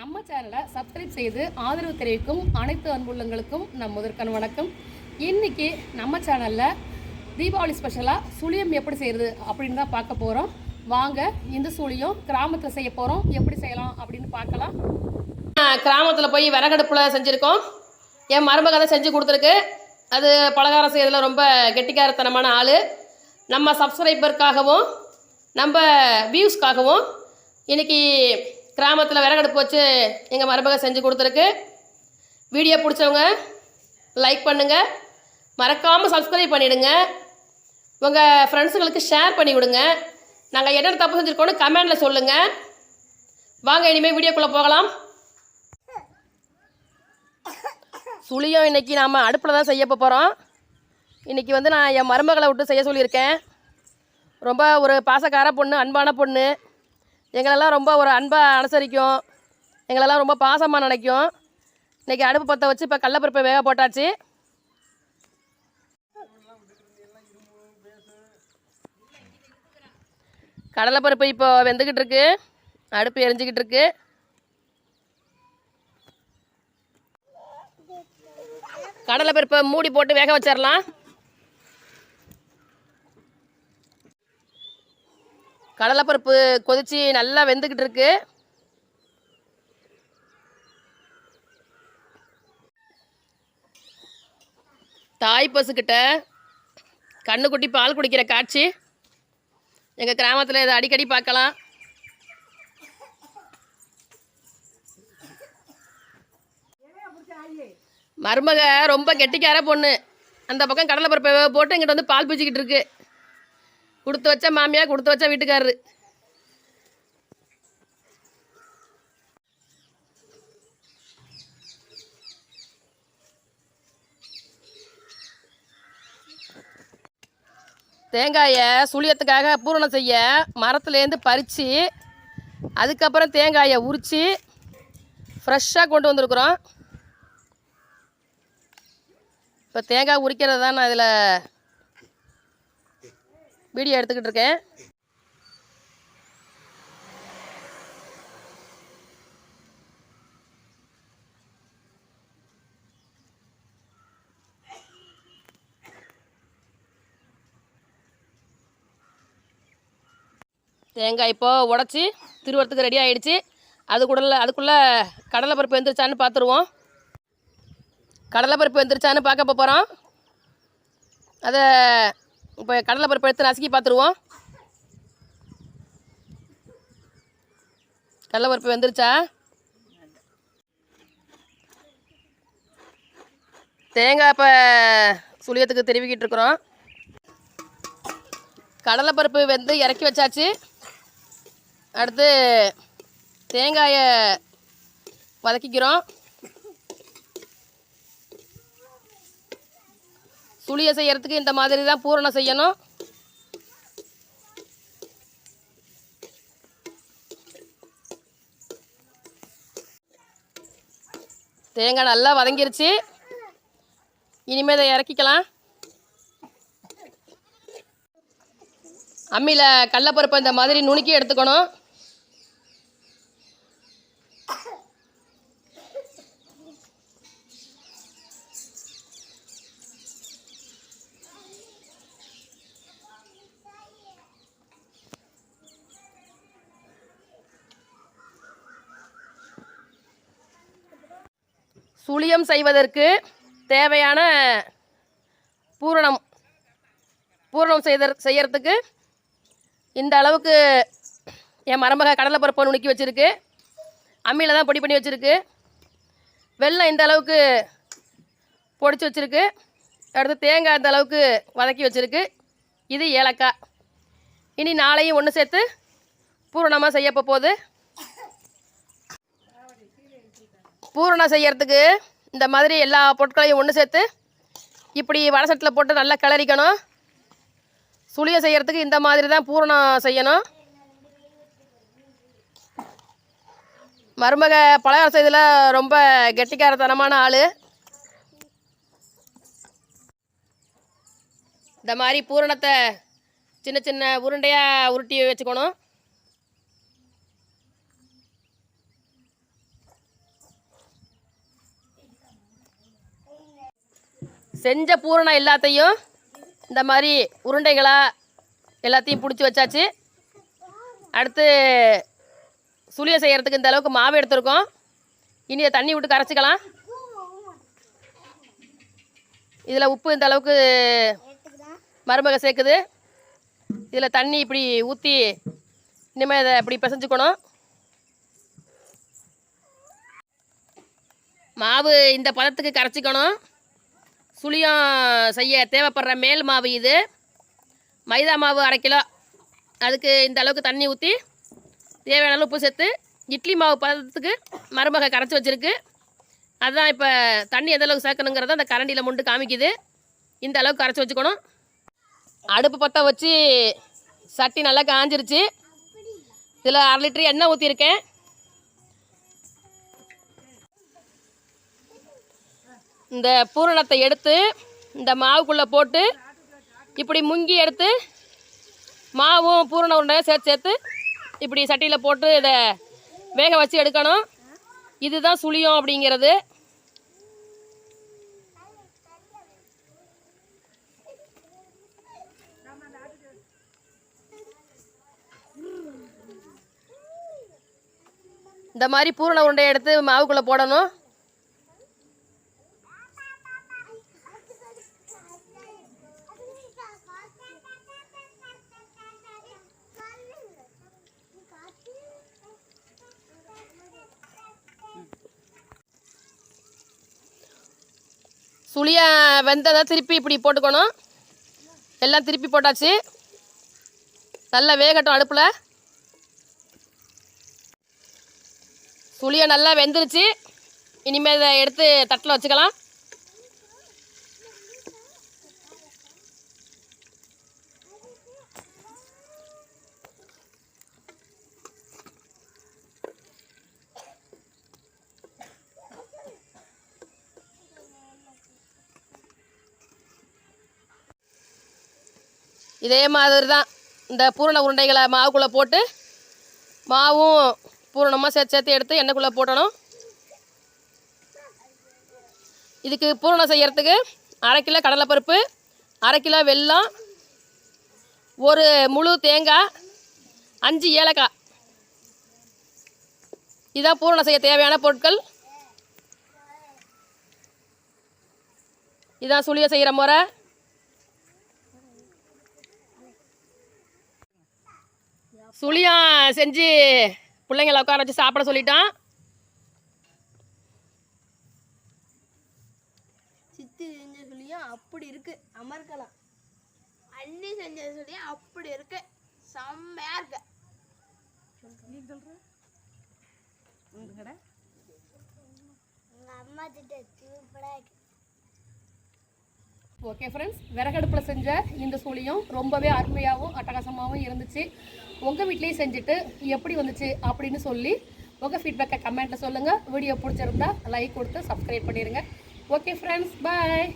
நம்ம சேனலை சப்ஸ்கிரைப் செய்து ஆதரவு தெரிவிக்கும் அனைத்து அன்புள்ளங்களுக்கும் நம் முதற்கண் வணக்கம். இன்னைக்கு நம்ம சேனலில் தீபாவளி ஸ்பெஷலாக சுழியம் எப்படி செய்கிறது அப்படின்னு தான் பார்க்க போகிறோம் வாங்க இந்த சுழியம் கிராமத்தில் செய்ய போகிறோம் எப்படி செய்யலாம் அப்படின்னு பார்க்கலாம். கிராமத்தில் போய் விறகடுப்பில் செஞ்சுருக்கோம். என் மருமக தான் செஞ்சு கொடுத்துருக்கு. அது பலகாரம் செய்யறதுல ரொம்ப கெட்டிக்காரத்தனமான ஆள். நம்ம சப்ஸ்கிரைபருக்காகவும் நம்ம வியூஸ்க்காகவும் இன்றைக்கி கிராமத்தில் விறகடுப்பு வச்சு எங்கள் மருமக செஞ்சு கொடுத்துருக்கு. வீடியோ பிடிச்சவங்க லைக் பண்ணுங்கள் மறக்காமல் சப்ஸ்கிரைப் பண்ணிவிடுங்க உங்கள் ஃப்ரெண்ட்ஸுங்களுக்கு ஷேர் பண்ணி விடுங்க. நாங்கள் என்னென்ன தப்பு செஞ்சுருக்கோன்னு கமெண்டில் சொல்லுங்கள் வாங்க இனிமேல் வீடியோக்குள்ளே போகலாம். சுளியம் இன்னைக்கு நாம் அடுப்பில் தான் செய்ய போகிறோம் இன்றைக்கி வந்து நான் என் மருமகளை விட்டு செய்ய சொல்லியிருக்கேன். ரொம்ப ஒரு பாசக்கார பொண்ணு அன்பான பொண்ணு. எங்களெல்லாம் ரொம்ப ஒரு அன்பாக அனுசரிக்கும். எங்களெல்லாம் ரொம்ப பாசமாக நினைக்கும். இன்றைக்கி அடுப்பு பற்ற வச்சு இப்போ கடலப்பருப்பை வேக போட்டாச்சு. கடலைப்பருப்பு இப்போ வெந்துக்கிட்டு இருக்கு. அடுப்பு எரிஞ்சிக்கிட்டு இருக்கு. கடலைப்பருப்பை மூடி போட்டு வேக வச்சிடலாம் கடலைப்பருப்பு கொதிச்சு நல்லா வெந்துக்கிட்டு இருக்கு. தாய் பசுக்கிட்ட கண்ணுக்குட்டி பால் குடிக்கிற காட்சி. எங்கள் கிராமத்தில் இதை அடிக்கடி பார்க்கலாம். மருமக ரொம்ப கெட்டிக்கார பொண்ணு. அந்த பக்கம் கடலைப்பருப்பை போட்டு இங்கிட்ட வந்து பால் பிச்சுக்கிட்டு இருக்கு. கொடுத்து வச்ச மாமியா கொடுத்து வச்ச வீட்டுக்காரரு. தேங்காயை சுழியத்துக்காக பூரணம் செய்ய மரத்துலேருந்து பறித்து அதுக்கப்புறம் தேங்காயை உரித்து ஃப்ரெஷ்ஷாக கொண்டு வந்திருக்குறோம். இப்போ தேங்காய் உரிக்கிறது தான் நான் இதில் வீடியோ எடுத்துக்கிட்டு இருக்கேன். தேங்காய் இப்போது உடச்சி திருவரத்துக்கு ரெடி ஆகிடுச்சு அது கூட அதுக்குள்ளே கடலைப்பருப்பு வெந்துருச்சான்னு பார்த்துருவோம் கடலைப்பருப்பு வெந்துருச்சான்னு பார்க்க போகிறோம் அதை இப்போ கடலைப்பருப்பு எடுத்து நசுக்கி பார்த்துருவோம் கடலைப்பருப்பு வெந்துருச்சா? தேங்காய் இப்போ சுழியத்துக்கு தெரிவிக்கிட்டு இருக்கிறோம். கடலைப்பருப்பு வெந்து இறக்கி வச்சாச்சு. அடுத்து தேங்காயை வதக்கிக்கிறோம். துளியை செய்யறதுக்கு இந்த மாதிரி தான் பூரணம் செய்யணும். தேங்காய் நல்லா வதங்கிருச்சு. இனிமேல் இதை இறக்கிக்கலாம். அம்மியில் கடலப்பருப்பை இந்த மாதிரி நுணுக்கி எடுத்துக்கணும். சுழியம் செய்வதற்கு தேவையான பூரணம் பூரணம் செய்த செய்யறதுக்கு இந்த அளவுக்கு என் மரமக கடலைப்பருப்பை நுணுக்கி வச்சுருக்கு. அம்மியில் தான் பொடி பண்ணி வச்சுருக்கு. வெள்ளம் இந்த அளவுக்கு பொடிச்சு வச்சுருக்கு. அடுத்து தேங்காய் இந்த அளவுக்கு வதக்கி வச்சுருக்கு. இது ஏலக்காய். இனி நாளையும் ஒன்று சேர்த்து பூரணமாக செய்யப்போ போகுது பூரணம் செய்யறதுக்கு இந்த மாதிரி எல்லா பொருட்களையும் ஒன்று சேர்த்து இப்படி வடசட்டில் போட்டு நல்லா கிளறிக்கணும். சுளியம் செய்கிறதுக்கு இந்த மாதிரி தான் பூரணம் செய்யணும். மருமக பலகாரம் செய்ததில் ரொம்ப கெட்டிக்காரத்தனமான ஆள். இந்த மாதிரி பூரணத்தை சின்ன சின்ன உருண்டையாக உருட்டி வச்சுக்கணும். செஞ்ச பூரணம் எல்லாத்தையும் இந்த மாதிரி உருண்டைகளாக எல்லாத்தையும் பிடிச்சி வச்சாச்சு. அடுத்து சுளியை செய்கிறதுக்கு இந்த அளவுக்கு மாவு எடுத்திருக்கோம். இனி இதை தண்ணி விட்டு கரைச்சிக்கலாம். இதில் உப்பு இந்த அளவுக்கு மருமக சேர்க்குது. இதில் தண்ணி இப்படி ஊற்றி இனிமேல் இதை இப்படி பிசைஞ்சுக்கணும். மாவு இந்த பதத்துக்கு கரைச்சிக்கணும். சுளியம் செய்ய தேவைப்படுற மேல் மாவு இது. மைதா மாவு அரை கிலோ. அதுக்கு இந்த அளவுக்கு தண்ணி ஊற்றி தேவையான அளவு உப்பு சேர்த்து இட்லி மாவு பதத்துக்கு மருமக கரைச்சி வச்சுருக்கு. அதுதான் இப்போ தண்ணி எந்த அளவுக்கு சேர்க்கணுங்கிறத அந்த கரண்டியில் முண்டு காமிக்குது. இந்த அளவுக்கு கரைச்சி வச்சுக்கணும். அடுப்பு பற்ற வச்சு சட்டி நல்லா காஞ்சிருச்சு. இதில் அரை லிட்டர் எண்ணெய் ஊற்றிருக்கேன் இந்த பூரணத்தை எடுத்து இந்த மாவுக்குள்ளே போட்டு இப்படி முங்கி எடுத்து மாவும் பூரண உருண்டையும் சேர்த்து சேர்த்து இப்படி சட்டியில் போட்டு இதை வேக வச்சு எடுக்கணும். இதுதான் சுழியம் அப்படிங்கிறது. இந்த மாதிரி பூரண உருண்டையை எடுத்து மாவுக்குள்ளே போடணும். சுளிய வெந்ததை திருப்பி இப்படி போட்டுக்கணும். எல்லாம் திருப்பி போட்டாச்சு. நல்லா வேகட்டும் அடுப்பில். சுளிய நல்லா வெந்துருச்சு. இனிமேல் இதை எடுத்து தட்டில் வச்சுக்கலாம். இதே மாதிரி தான் இந்த பூரண உருண்டைகளை மாவுக்குள்ளே போட்டு மாவும் பூரணமாக சேர்த்து சேர்த்து எடுத்து எண்ணெய்க்குள்ளே போடணும் இதுக்கு பூரணம் செய்கிறதுக்கு அரை கிலோ கடலைப்பருப்பு அரை கிலோ வெல்லம் ஒரு முழு தேங்காய் அஞ்சு ஏலக்காய். இதுதான் பூரணம் செய்ய தேவையான பொருட்கள். இதான் சுழிய செய்கிற முறை. சுளியம் செஞ்சு பிள்ளைங்கள உட்கார வச்சு சாப்பிட சொல்லிட்டான். சித்தி செஞ்ச சொல்லியும் அப்படி இருக்கு. அமர்க்கலாம். அண்ணி செஞ்ச சொல்லியும் அப்படி இருக்கு. செம்மையா இருக்கு. எங்க அம்மா திட்ட சூப்பரா இருக்கு. ஓகே ஃப்ரெண்ட்ஸ் விறகடுப்பில் செஞ்ச இந்த சூழியும் ரொம்பவே அருமையாகவும் அட்டகாசமாகவும் இருந்துச்சு. உங்கள் வீட்லேயும் செஞ்சுட்டு எப்படி வந்துச்சு அப்படின்னு சொல்லி உங்கள் ஃபீட்பேக்கை கமெண்ட்டில் சொல்லுங்கள் வீடியோ பிடிச்சிருந்தா லைக் கொடுத்து சப்ஸ்கிரைப் பண்ணிடுங்க ஓகே ஃப்ரெண்ட்ஸ் பாய்